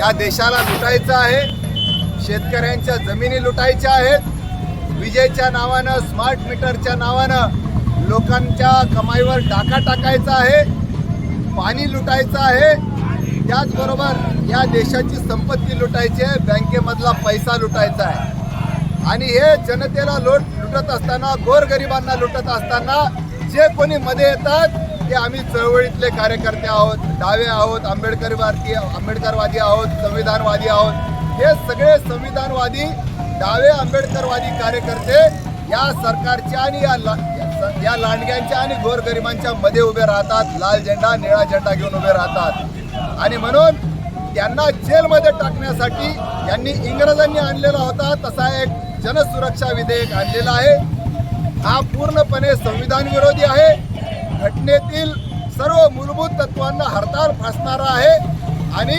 या देशाला लुटायचं आहे. शेतकऱ्यांच्या जमिनी लुटायच्या आहेत. विजेच्या नावानं स्मार्ट मीटरच्या नावानं लोकांच्या कमाईवर डाका टाकायचा आहे. पाणी लुटायचं आहे. त्याचबरोबर या देशाची संपत्ती लुटायची आहे. बँकेमधला पैसा लुटायचा आहे. आणि हे जनतेला लुट लुटत असताना गोरगरिबांना लुटत असताना जे कोणी मध्ये येतात ते आम्ही चळवळीतले कार्यकर्ते आहोत डावे आहोत आंबेडकरवादी आंबेडकरवादी आहोत संविधानवादी आहोत. हे सगळे संविधानवादी डावे आंबेडकरवादी कार्यकर्ते या सरकारच्या आणि या ला- या लांडग्यांच्या आणि गोरगरिबांच्या मध्ये उभे राहतात. लाल झेंडा निळा झेंडा घेऊन उभे राहतात. आणि म्हणून त्यांना जेलमध्ये टाकण्यासाठी यांनी इंग्रजांनी आणलेला होता तसा एक जनसुरक्षा विधेयक आणलेला आहे. हा पूर्णपणे संविधान विरोधी आहे. घटनेतील सर्व मूलभूत तत्वांना हरताळ फासणारा आहे आणि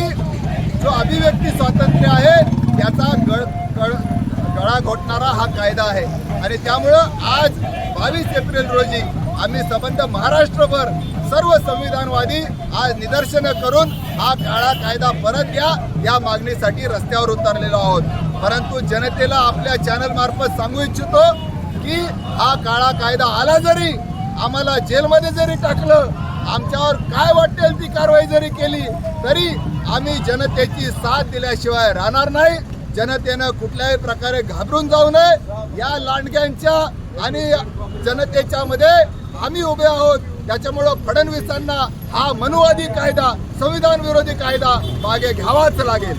जो अभिव्यक्ती स्वातंत्र्य आहे त्याचा गळ गळ गळा घोटणारा हा कायदा आहे. आणि त्यामुळं आज बावीस एप्रिल रोजी आम्ही संबंध महाराष्ट्रभर सर्व संविधानवादी आज निदर्शनं करून हा काळा कायदा परत द्या या मागणीसाठी रस्त्यावर उतरलेलो आहोत. परंतु जनतेला आपल्या चॅनल मार्फत सांगू इच्छितो की हा काळा कायदा आला जरी आम्हाला जेलमध्ये जरी टाकलं आमच्यावर काय वाटेल ती कारवाई जरी केली तरी आम्ही जनतेची साथ दिल्याशिवाय राहणार नाही. जनतेनं कुठल्याही प्रकारे घाबरून जाऊ नये. या लांडग्यांच्या आणि जनतेच्या मध्ये आम्ही उभे आहोत. त्याच्यामुळं फडणवीसांना हा मनुवादी कायदा संविधान विरोधी कायदा मागे घ्यावाच लागेल.